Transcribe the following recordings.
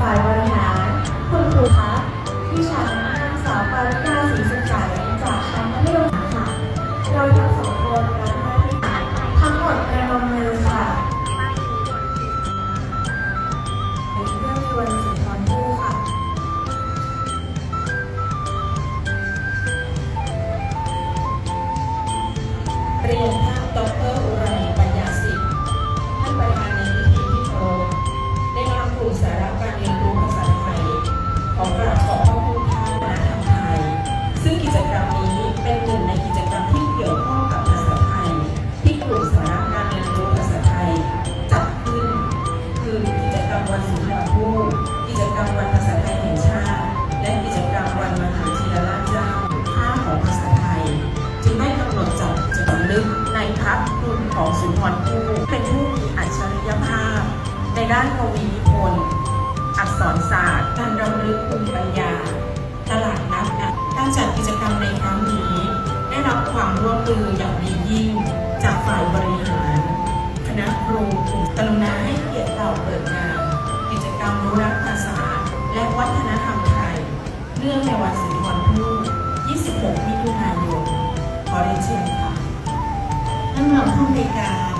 ฝ่ายบริหาร คุณครูคะที่ฉันนางสาวปาริกาศรีสุขใสจากชั้นมัธยมค่ะเราทั้งสองคนรับหน้าที่ทั้งหมดประนมมือค่ะในเรื่องในวันสุนทรภู่ค่ะ เรียน ของสุนทรภู่เป็นผู้มีอัจฉริยภาพ ในด้านกวีนิพนธ์อักษรศาสตร์ การรำลึกภูมิปัญญา ตลาดนัดการจัดกิจกรรมในครั้งนี้ ได้รับความร่วมมืออย่างดียิ่ง จากฝ่ายบริหาร คณะครูกรุณาให้เกียรติเราเปิดงานกิจกรรมรู้รักภาษา และวัฒนธรรมไทยเนื่องในวันสุนทรภู่26 มิถุนายนขอเรียนเชิญค่ะ ท่านรองผู้ในการ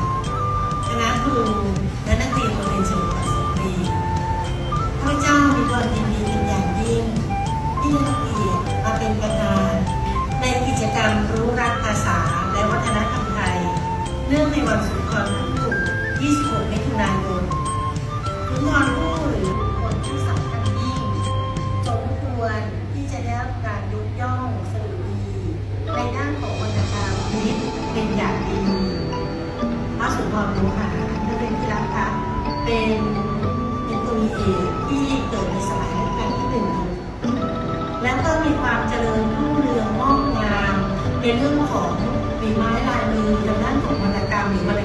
คณะครูและนักเรียนโรงเรียนเฉลิมพระสตรีข้าเจ้ามีความยินดีเป็นอย่างยิ่ง ที่ได้รับเกียรติมาเป็นประธานในกิจกรรมรู้รักภาษาและวัฒนธรรมไทย เนื่องในวันสุ เป็นเป็นตัวเอกที่เกิดในสมัยรัชกาลที่หนึ่งแล้วก็มีความเจริญรุ่งเรืองงอกงามในเรื่องของฝีไม้ลายมือทางด้านของวรรณกรรมหรือวรรณ